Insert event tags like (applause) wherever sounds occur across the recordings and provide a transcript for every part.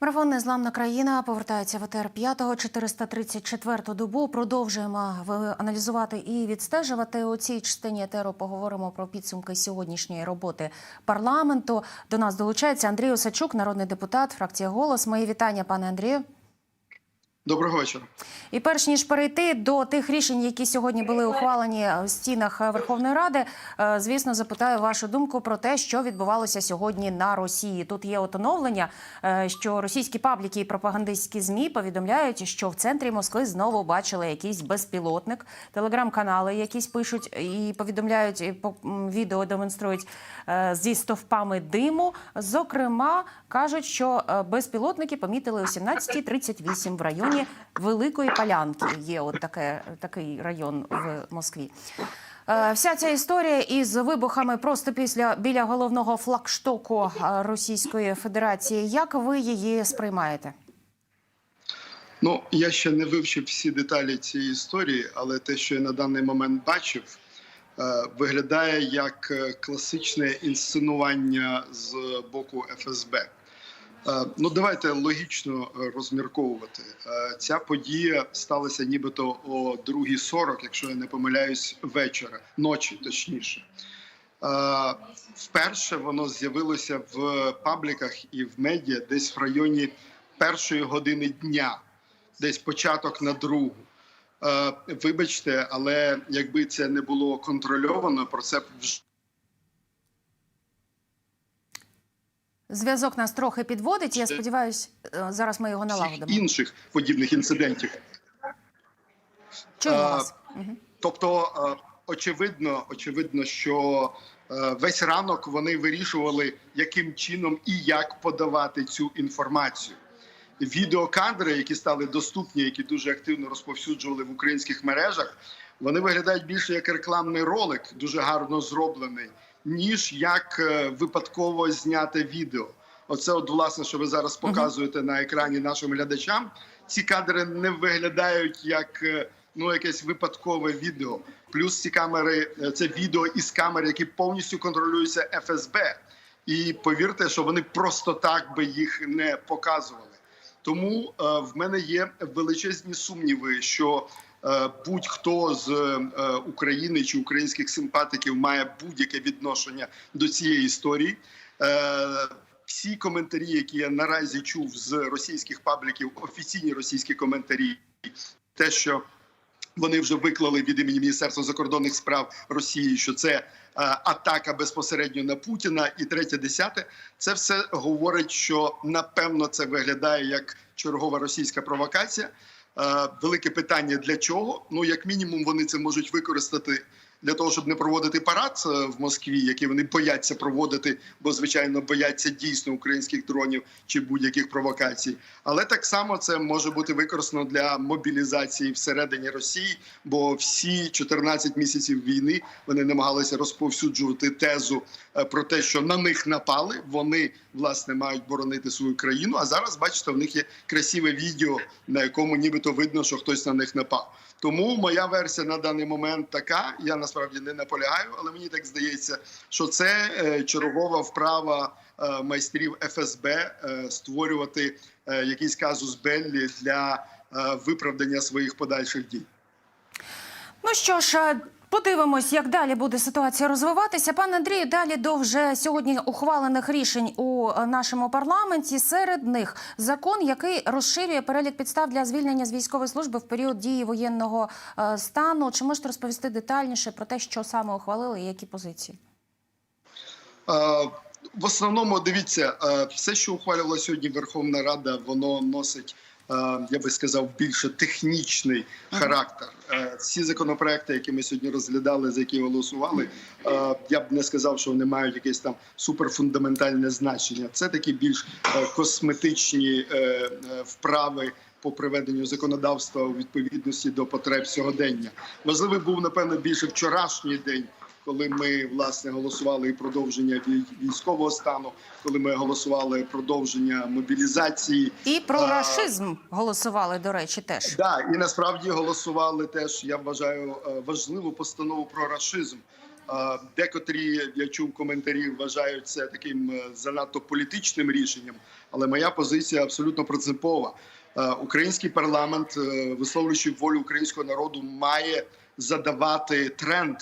Марафон Незламна країна повертається в ЕТР 5-го, 434-ту добу. Продовжуємо аналізувати і відстежувати. У цій частині етеру поговоримо про підсумки сьогоднішньої роботи парламенту. До нас долучається Андрій Осачук, народний депутат, фракція Голос. Мої вітання, пане Андрію. Доброго вечора. І перш ніж перейти до тих рішень, які сьогодні були ухвалені в стінах Верховної Ради, е, звісно, запитаю вашу думку про те, що відбувалося сьогодні на Росії. Тут є от оновлення, е, що російські пабліки і пропагандистські змі повідомляють, що в центрі Москви знову бачили якийсь безпілотник. Телеграм-канали якісь пишуть і повідомляють і відео демонструють е, зі стовпами диму. Зокрема, кажуть, що е, безпілотники помітили о 17.38 в районі Великої Полянки. Є от таке, такий район в Москві. Е, Вся ця історія із вибухами просто після біля головного флагштоку е, Російської Федерації. Як ви її сприймаєте? Ну я ще не вивчив всі деталі цієї історії, але те, що я на даний момент бачив, е, виглядає як класичне інсценування з боку ФСБ. Е, Ну, давайте логічно е, розмірковувати. Е, Ця подія сталася нібито о 2.40, якщо я не помиляюсь, вечора, ночі точніше. Вперше воно з'явилося в пабліках і в медіа десь в районі першої години дня, десь початок на другу. Вибачте, але якби це не було контрольовано, про це б вже Зв'язок нас трохи підводить. Я сподіваюся, е, зараз ми його налагодимо. інших подібних інцидентів. Чуємо Е, вас. Тобто, е, очевидно, очевидно, що весь ранок вони вирішували, яким чином і як подавати цю інформацію. Відеокадри, які стали доступні, які дуже активно розповсюджували в українських мережах, вони виглядають більше як рекламний ролик, дуже гарно зроблений, ніж як е, випадково зняте відео. Оце, от, власне, що ви зараз показуєте на екрані нашим глядачам. Ці кадри не виглядають як е, ну якесь випадкове відео. Плюс ці камери е, це відео із камер, які повністю контролюються ФСБ. І повірте, що вони просто так би їх не показували. Тому в мене є величезні сумніви, що будь-хто з е, України чи українських симпатиків має будь-яке відношення до цієї історії. Е, всі коментарі, які я наразі чув з російських пабліків, офіційні російські коментарі, те, що вони вже виклали від імені Міністерства закордонних справ Росії, що це е, атака безпосередньо на Путіна, і третє, десяте, це все говорить, що напевно це виглядає як чергова російська провокація. Е, Велике питання для чого? Ну, як мінімум, вони це можуть використати для того, щоб не проводити парад е, в Москві, який вони бояться проводити, бо звичайно бояться дійсно українських дронів чи будь-яких провокацій. Але так само це може бути використано для мобілізації всередині Росії, бо всі 14 місяців війни вони намагалися розповсюджувати тезу е, про те, що на них напали. Вони власне мають боронити свою країну. А зараз бачите, в них є красиве відео, на якому нібито видно, що хтось на них напав. Тому моя версія на даний момент така. Я насправді не наполягаю, але мені так здається, що це е, чергова вправа е, майстрів ФСБ е, створювати якийсь казус Беллі для виправдання своїх подальших дій. Ну що ж, подивимось, як далі буде ситуація розвиватися. Пане Андрію, далі до вже сьогодні ухвалених рішень у е, нашому парламенті. Серед них закон, який розширює перелік підстав для звільнення з військової служби в період дії воєнного е, стану. Чи можете розповісти детальніше про те, що саме ухвалили і які позиції? Е, В основному дивіться, все, що ухвалювала сьогодні Верховна Рада, воно носить. Е, Я би сказав, більше технічний характер. Е, Ці законопроекти, які ми сьогодні розглядали, за які голосували, е, я б не сказав, що вони мають якесь там суперфундаментальне значення. Це такі більш косметичні вправи по приведенню законодавства у відповідності до потреб сьогодення. Важливий був напевно більше вчорашній день коли ми власне голосували і продовження вій- військового стану, коли ми голосували продовження мобілізації. І про А, рашизм голосували, до речі, теж. Да, і насправді голосували теж. Я вважаю е, важливу постанову про рашизм. Декотрі я чув коментарі, вважають це таким е, занадто політичним рішенням. Але моя позиція абсолютно принципова. Е, Український парламент, висловлюючи волю українського народу, має задавати тренд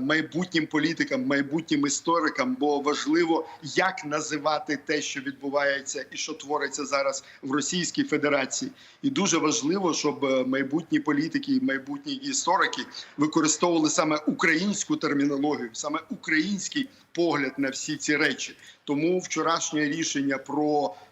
майбутнім політикам, майбутнім історикам, бо важливо, як називати те, що відбувається і що твориться зараз в Російській Федерації. І дуже важливо, щоб е, майбутні політики і майбутні історики використовували саме українську термінологію, саме український погляд на всі ці речі. Тому вчорашнє рішення про е,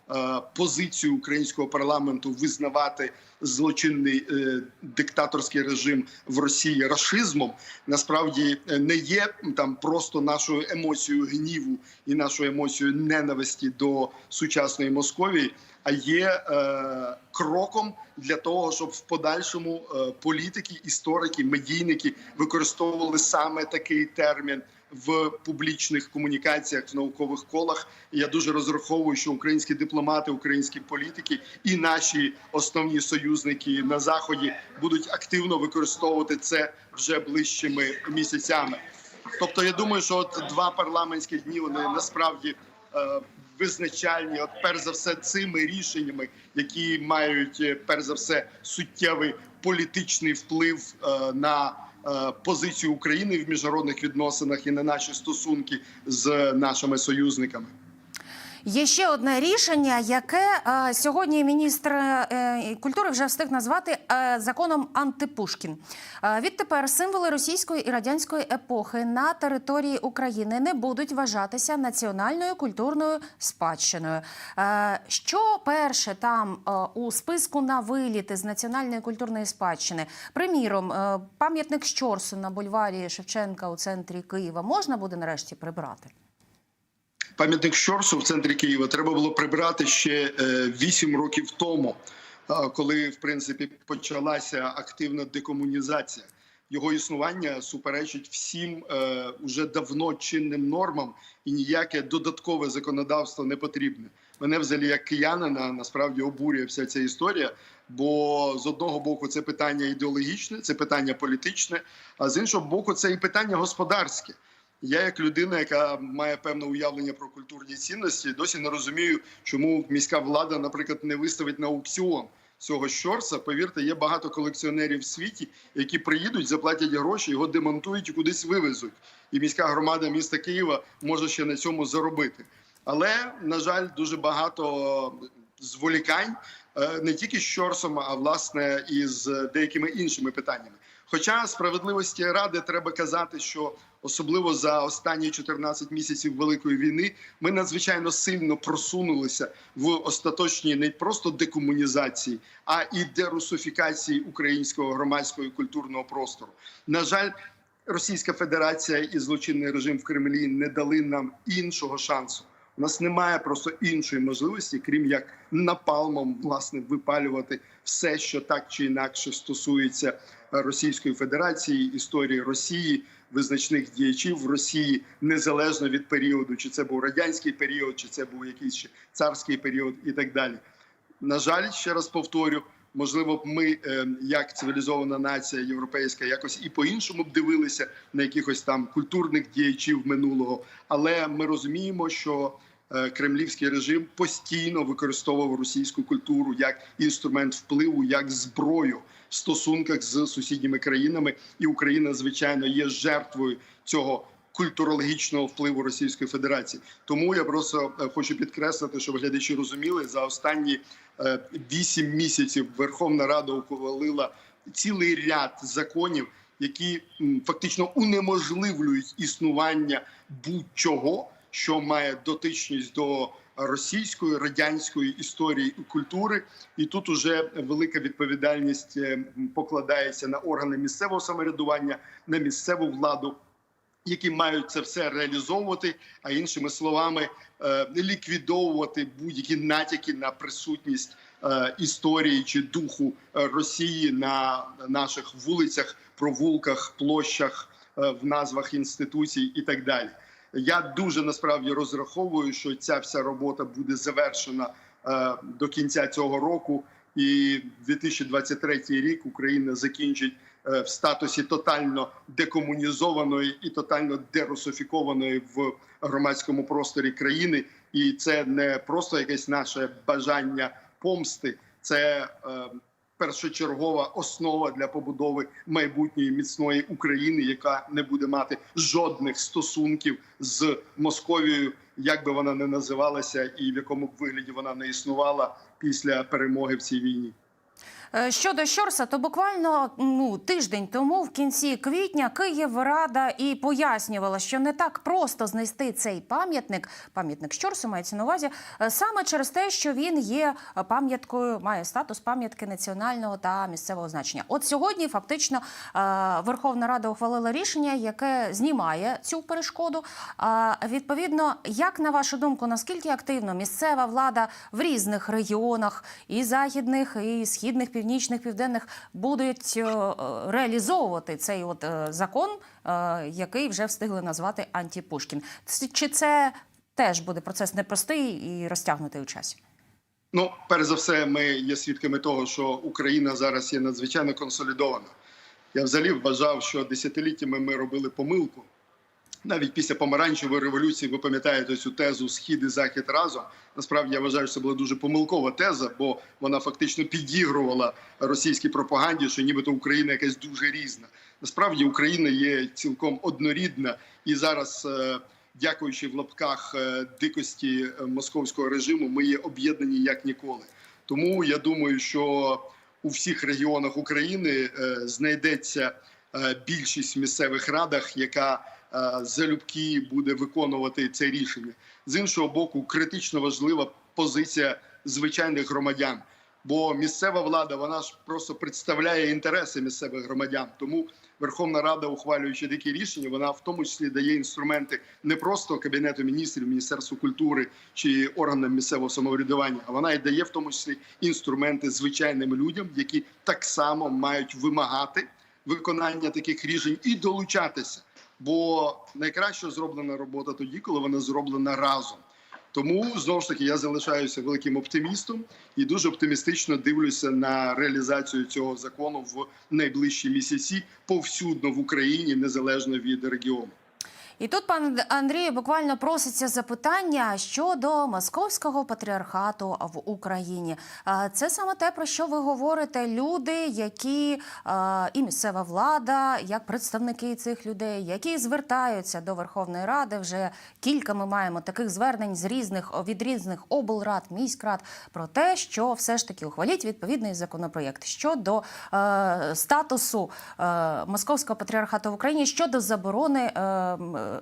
позицію українського парламенту визнавати злочинний е, диктаторський режим в Росії рашизмом насправді е, не є там просто нашою емоцією гніву і нашою емоцією ненависті до сучасної Московії, а є е, кроком для того, щоб в подальшому е, політики, історики, медійники використовували саме такий термін в публічних комунікаціях в наукових колах. Я дуже розраховую, що українські дипломати, українські політики і наші основні союзники на заході будуть активно використовувати це вже ближчими місяцями. Тобто, я думаю, що от два парламентські дні вони насправді е, визначальні. От перш за все, цими рішеннями, які мають е, перш за все суттєвий політичний вплив е, на позицію України в міжнародних відносинах і на наші стосунки з нашими союзниками. Є ще одне рішення, яке е, сьогодні міністр е, культури вже встиг назвати е, законом антипушкін. Е, відтепер символи російської і радянської епохи на території України не будуть вважатися національною культурною спадщиною. Е, що перше там е, у списку на виліти з національної культурної спадщини? Приміром, е, пам'ятник Щорсу на бульварі Шевченка у центрі Києва можна буде нарешті прибрати? Пам'ятник Щорсу в центрі Києва треба було прибрати ще вісім років тому, е, коли в принципі почалася активна декомунізація. Його існування суперечить всім е, уже давно чинним нормам, і ніяке додаткове законодавство не потрібне. Мене взагалі як киянина насправді обурює вся ця історія. Бо з одного боку це питання ідеологічне, це питання політичне, а з іншого боку, це і питання господарське. Я, як людина, яка має певне уявлення про культурні цінності, досі не розумію, чому міська влада, наприклад, не виставить на аукціон цього щорса. Повірте, є багато колекціонерів в світі, які приїдуть, заплатять гроші, його демонтують і кудись вивезуть. І міська громада міста Києва може ще на цьому заробити. Але на жаль, дуже багато зволікань е, не тільки з щорсом, а власне і з деякими іншими питаннями. Хоча справедливості ради треба казати, що особливо за останні 14 місяців великої війни ми надзвичайно сильно просунулися в остаточній не просто декомунізації, а і дерусифікації українського громадського і культурного простору. На жаль. Російська Федерація і злочинний режим в Кремлі не дали нам іншого шансу. У нас немає просто іншої можливості, крім як напалмом власне випалювати все, що так чи інакше стосується Російської Федерації, історії Росії, визначних діячів в Росії, незалежно від періоду, чи це був радянський період, чи це був якийсь ще царський період, і так далі. На жаль, ще раз повторю. Можливо, б ми, як цивілізована нація європейська, якось і по-іншому б дивилися на якихось там культурних діячів минулого, але ми розуміємо, що кремлівський режим постійно використовував російську культуру як інструмент впливу, як зброю в стосунках з сусідніми країнами, і Україна, звичайно, є жертвою цього. Культурологічного впливу Російської Федерації, тому я просто хочу підкреслити, щоб глядачі розуміли за останні вісім місяців Верховна Рада ухвалила цілий ряд законів, які фактично унеможливлюють існування будь-чого, що має дотичність до російської радянської історії і культури, і тут уже велика відповідальність покладається на органи місцевого самоврядування, на місцеву владу. Які мають це все реалізовувати, а іншими словами, ліквідовувати будь-які натяки на присутність історії чи духу Росії на наших вулицях, провулках, площах, в назвах інституцій і так далі. Я дуже насправді розраховую, що ця вся робота буде завершена до кінця цього року, і 2023 рік Україна закінчить е, в статусі тотально декомунізованої і тотально дерусифікованої в громадському просторі країни. І це не просто якесь наше бажання помсти, це е, першочергова основа для побудови майбутньої міцної України, яка не буде мати жодних стосунків з Московією, як би вона не називалася, і в якому б вигляді вона не існувала після перемоги в цій війні. Е, Щодо Щорса, то буквально ну тиждень тому, в кінці квітня, Київрада і пояснювала, що не так просто знести цей пам'ятник. Пам'ятник Щорсу мається на увазі е, саме через те, що він є пам'яткою, має статус пам'ятки національного та місцевого значення. От сьогодні фактично е, Верховна Рада ухвалила рішення, яке знімає цю перешкоду. Відповідно, як на вашу думку, наскільки активно місцева влада в різних регіонах і західних, і східних, північних, південних будуть е, реалізовувати цей от е, закон, е, який вже встигли назвати антипушкін? Ц- Чи це теж буде процес непростий і розтягнутий у часі? Ну, перш за все, ми є свідками того, що Україна зараз є надзвичайно консолідована. Я взагалі вважав, що десятиліттями ми робили помилку. Навіть після помаранчевої революції ви пам'ятаєте цю тезу Схід і Захід разом. Насправді я вважаю, що це була дуже помилкова теза, бо вона фактично підігрувала російській пропаганді, що нібито Україна якась дуже різна. Насправді Україна є цілком однорідна і зараз. е, Дякуючи в лапках е, дикості е, московського режиму, ми є об'єднані як ніколи. Тому я думаю, що у всіх регіонах України знайдеться більшість в місцевих радах, яка залюбки буде виконувати це рішення. З іншого боку, критично важлива позиція звичайних громадян. Бо місцева влада вона ж просто представляє інтереси місцевих громадян. Тому Верховна Рада, ухвалюючи такі рішення, вона в тому числі дає інструменти не просто кабінету міністрів, міністерству культури чи органам місцевого самоврядування, а вона й дає в тому числі інструменти звичайним людям, які так само мають вимагати виконання таких рішень і долучатися. Бо найкраще зроблена робота тоді, коли вона зроблена разом. Тому знову ж таки я залишаюся великим оптимістом і дуже оптимістично дивлюся на реалізацію цього закону в найближчі місяці повсюдно в Україні, незалежно від регіону. І тут, пан Андрію, буквально проситься запитання щодо московського патріархату в Україні. Це саме те, про що ви говорите. Люди, які і місцева влада, як представники цих людей, які звертаються до Верховної Ради. Вже кілька ми маємо таких звернень з різних від різних облрад, міськрад про те, що все ж таки ухваліть відповідний законопроєкт щодо статусу московського патріархату в Україні щодо заборони.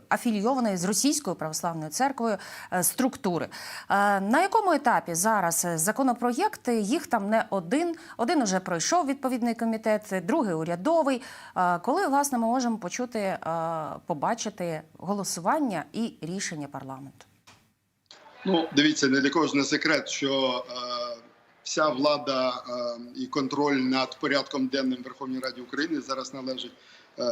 Афілійованої з російською православною церквою е, структури. Е, На якому етапі зараз е, законопроєкти? Їх там не один. Один уже пройшов відповідний комітет, другий урядовий. Коли власне ми можемо почути, побачити голосування і рішення парламенту? Ну, дивіться, не для кого секрет, що е, вся влада е, і контроль над порядком денним Верховній Раді України зараз належить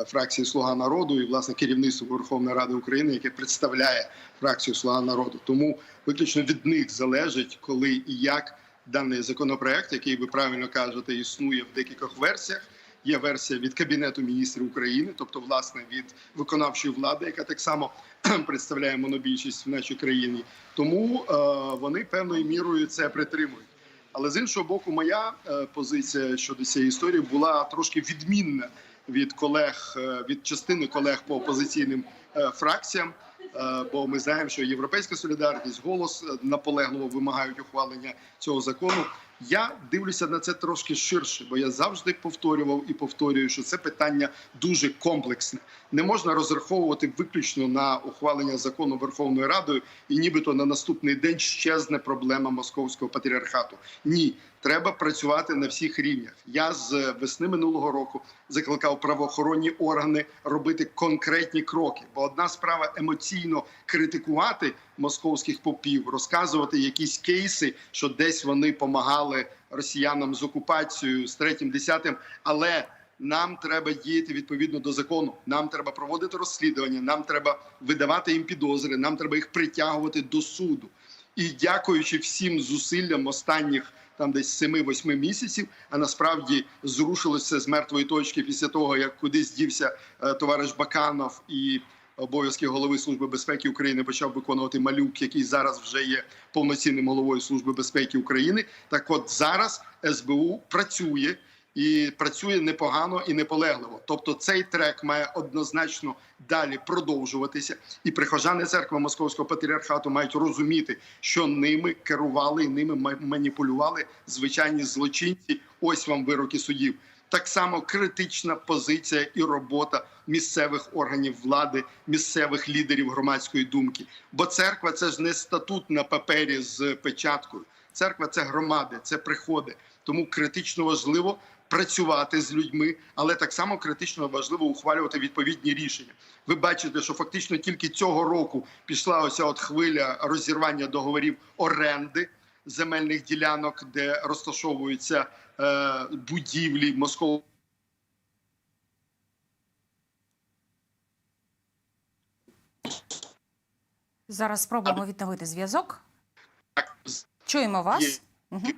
фракції Слуга народу і власне керівництву Верховної Ради України, яке представляє фракцію Слуга народу. Тому виключно від них залежить, коли і як даний законопроект, який ви правильно кажете, існує в декількох версіях. Є версія від кабінету міністрів України, тобто власне від виконавчої влади, яка так само (clears throat) представляє монобільшість в нашій країні. Тому е, вони певною мірою це притримують. Але з іншого боку, моя е, позиція щодо цієї історії була трошки відмінна від колег, е, від частини колег по опозиційним е, фракціям. Е, Бо ми знаємо, що європейська солідарність, голос наполегливо вимагають ухвалення цього закону. Я дивлюся на це трошки ширше, бо я завжди повторював і повторюю, що це питання дуже комплексне. Не можна розраховувати виключно на ухвалення закону Верховною Радою, і нібито на наступний день щезне проблема московського патріархату. Ні, треба працювати на всіх рівнях. Я з весни минулого року закликав правоохоронні органи робити конкретні кроки. Бо одна справа емоційно критикувати московських попів, розказувати якісь кейси, що десь вони помагали росіянам з окупацією з третім десятим, але нам треба діяти відповідно до закону. Нам треба проводити розслідування. Нам треба видавати їм підозри. Нам треба їх притягувати до суду. І дякуючи всім зусиллям останніх там десь 7-8 місяців, а насправді зрушилося з мертвої точки після того, як кудись дівся е, товариш Баканов і обов'язки голови служби безпеки України почав виконувати малюк, який зараз вже є повноцінним головою служби безпеки України. Так, от зараз СБУ працює і працює непогано і неполегливо. Тобто, цей трек має однозначно далі продовжуватися, і прихожани церкви Московського патріархату мають розуміти, що ними керували і ними ма- маніпулювали звичайні злочинці. Ось вам вироки судів. Так само критична позиція і робота місцевих органів влади, місцевих лідерів громадської думки. Бо церква це ж не статут на папері з печаткою. Церква це громади, це приходи. Тому критично важливо працювати з людьми, але так само критично важливо ухвалювати відповідні рішення. Ви бачите, що фактично тільки цього року пішла оця от хвиля розірвання договорів оренди земельних ділянок, де розташовуються будівлі Москов. Зараз спробуємо відновити зв'язок. Чуємо вас. Угу.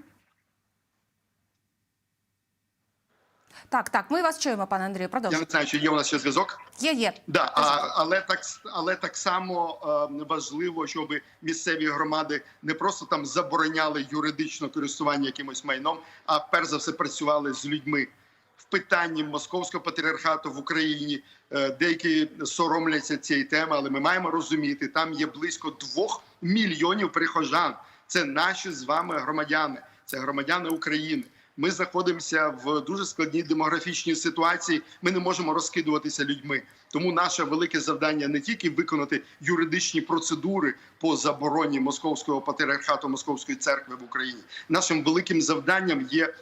Так, так, ми вас чуємо, пане Андрію. Я не знаю, чи є у нас ще зв'язок. Є, є. Да, а, але так але так само е, важливо, щоб місцеві громади не просто там забороняли юридично користування якимось майном, а перш за все працювали з людьми. В питанні московського патріархату в Україні е, деякі соромляться цієї теми, але ми маємо розуміти, там є близько двох мільйонів прихожан. Це наші з вами громадяни, це громадяни України. Ми знаходимося в дуже складній демографічній ситуації. Ми не можемо розкидуватися людьми. Тому наше велике завдання не тільки виконати юридичні процедури по забороні московського патріархату Московської церкви в Україні. Нашим великим завданням є е,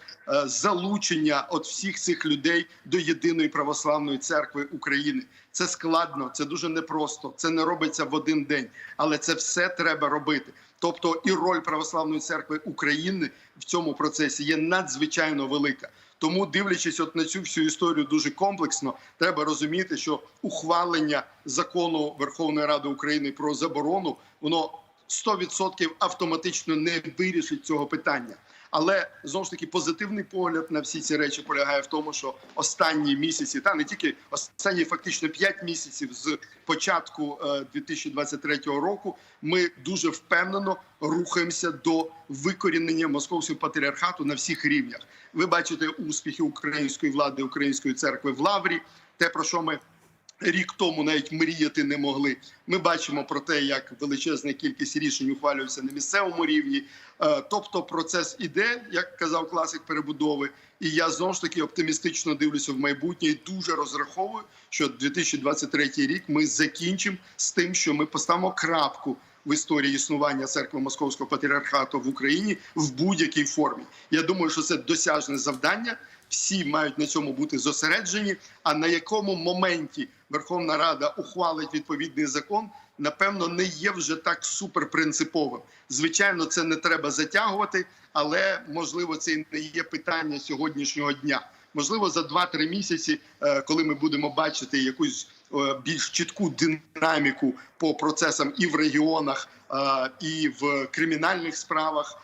залучення от всіх цих людей до єдиної православної церкви України. Це складно, це дуже непросто. Це не робиться в один день, але це все треба робити. Тобто і роль православної церкви України в цьому процесі є надзвичайно велика. Тому, дивлячись от на цю всю історію дуже комплексно, треба розуміти, що ухвалення закону Верховної Ради України про заборону воно 100% автоматично не вирішить цього питання. Але знову ж таки позитивний погляд на всі ці речі полягає в тому, що останні місяці, та не тільки останні фактично 5 місяців з початку е, 2023 року, ми дуже впевнено рухаємося до викорінення московського патріархату на всіх рівнях. Ви бачите успіхи української влади, української церкви в Лаврі, те про що ми рік тому навіть мріяти не могли. Ми бачимо про те, як величезна кількість рішень ухвалюється на місцевому рівні. Е, Тобто процес іде, як казав класик перебудови. І я знову ж таки оптимістично дивлюся в майбутнє і дуже розраховую, що 2023 рік ми закінчимо з тим, що ми поставимо крапку в історії існування церкви Московського патріархату в Україні в будь-якій формі. Я думаю, що це досяжне завдання. Всі мають на цьому бути зосереджені. А на якому моменті Верховна Рада ухвалить відповідний закон, напевно, не є вже так суперпринциповим. Звичайно, це не треба затягувати, але можливо це і не є питання сьогоднішнього дня. Можливо, за 2-3 місяці, е, коли ми будемо бачити якусь е, більш чітку динаміку по процесам і в регіонах, е, і в кримінальних справах.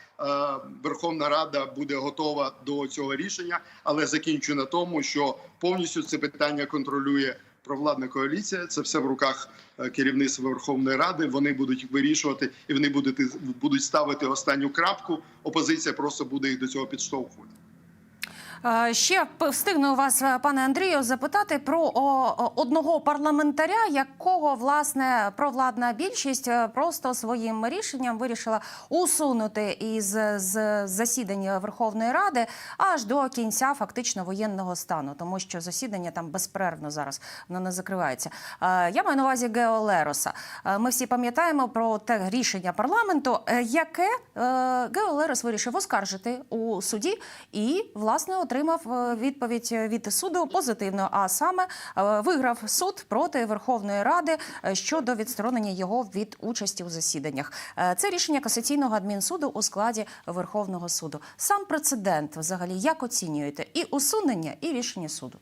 Верховна Рада буде готова до цього рішення, але закінчу на тому, що повністю це питання контролює провладна коаліція. Це все в руках керівництва Верховної Ради. Вони будуть вирішувати і вони будуть, будуть ставити останню крапку. Опозиція просто буде їх до цього підштовхувати. Е, Ще встигну вас, е, пане Андрію, запитати про одного парламентаря, якого власне провладна більшість е, просто своїм рішенням вирішила усунути із з засідання Верховної Ради аж до кінця фактично воєнного стану, тому що засідання там безперервно зараз воно не закривається. Я маю на увазі Гео Лероса. Ми всі пам'ятаємо про те рішення парламенту, яке Гео Лерос вирішив оскаржити у суді і власне отримав е, відповідь від суду позитивно. А саме е, виграв суд проти Верховної Ради е, щодо відсторонення його від участі у засіданнях. Це рішення касаційного адмінсуду у складі Верховного суду. Сам прецедент, взагалі, як оцінюєте і усунення, і рішення суду?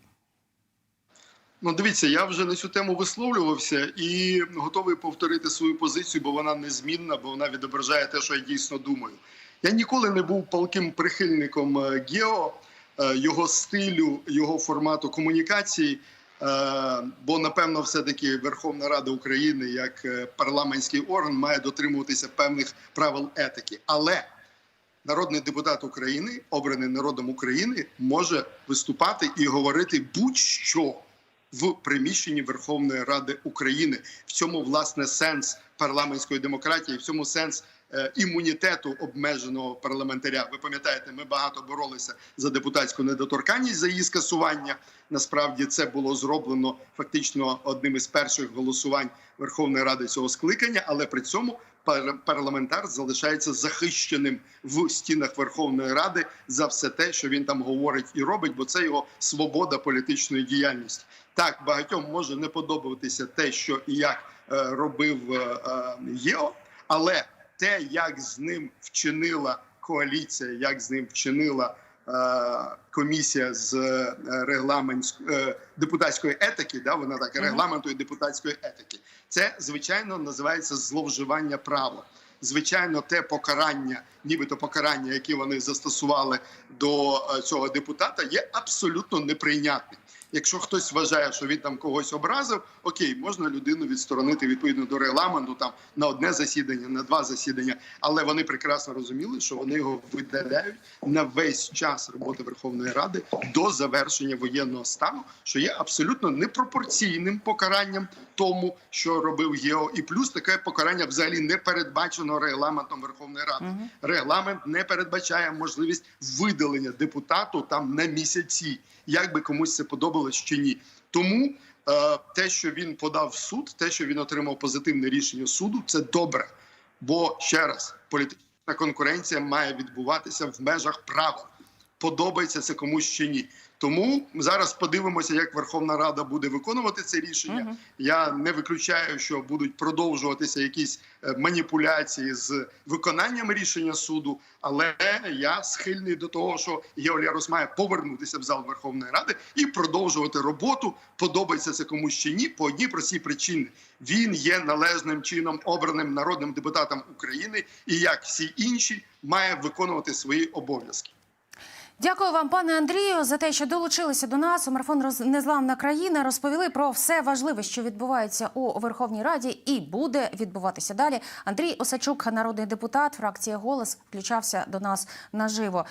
Ну, дивіться, я вже на цю тему висловлювався і готовий повторити свою позицію, бо вона незмінна, бо вона відображає те, що я дійсно думаю. Я ніколи не був палким прихильником Гео, його стилю, його формату комунікації. е, Бо напевно, все-таки Верховна Рада України як е, парламентський орган має дотримуватися певних правил етики. Але народний депутат України, обраний народом України, може виступати і говорити будь-що в приміщенні Верховної Ради України. В цьому власне сенс парламентської демократії, в цьому сенс е, імунітету обмеженого парламентаря. Ви пам'ятаєте, ми багато боролися за депутатську недоторканність за її скасування. Насправді це було зроблено фактично одним із перших голосувань Верховної Ради цього скликання, але при цьому пар- парламентар залишається захищеним в стінах Верховної Ради за все те, що він там говорить і робить, бо це його свобода політичної діяльності. Так багатьом може не подобатися те, що і як е, робив е, е, ЄО, але те, як з ним вчинила коаліція, як з ним вчинила е, комісія з е, е, депутатської етики, да вона так регламенту і депутатської етики. Це звичайно називається зловживання права. Звичайно, те покарання, нібито покарання, яке вони застосували до е, цього депутата, є абсолютно неприйнятним. Якщо хтось вважає, що він там когось образив, окей, можна людину відсторонити відповідно до регламенту там на одне засідання, на два засідання. Але вони прекрасно розуміли, що вони його видаляють на весь час роботи Верховної Ради до завершення воєнного стану, що є абсолютно непропорційним покаранням тому, що робив ГЕО. І плюс таке покарання взагалі не передбачено регламентом Верховної Ради. Мгм. Регламент не передбачає можливість видалення депутату там на місяці, як би комусь це подобалось чи ні. Тому е, те, що він подав в суд, те, що він отримав позитивне рішення суду, це добре. Бо ще раз, політична конкуренція має відбуватися в межах правил. Подобається це комусь чи ні. Тому зараз подивимося, як Верховна Рада буде виконувати це рішення. Я не виключаю, що будуть продовжуватися якісь е, маніпуляції з виконанням рішення суду. Але я схильний до того, що Геолярус має повернутися в зал Верховної Ради і продовжувати роботу. Подобається це комусь чи ні, по одній простій причині. Він є належним чином обраним народним депутатом України, і як всі інші, має виконувати свої обов'язки. Дякую вам, пане Андрію, за те, що долучилися до нас. У марафон Незламна країна розповіли про все важливе, що відбувається у Верховній Раді, і буде відбуватися далі. Андрій Осачук, народний депутат, фракція голос, включався до нас наживо.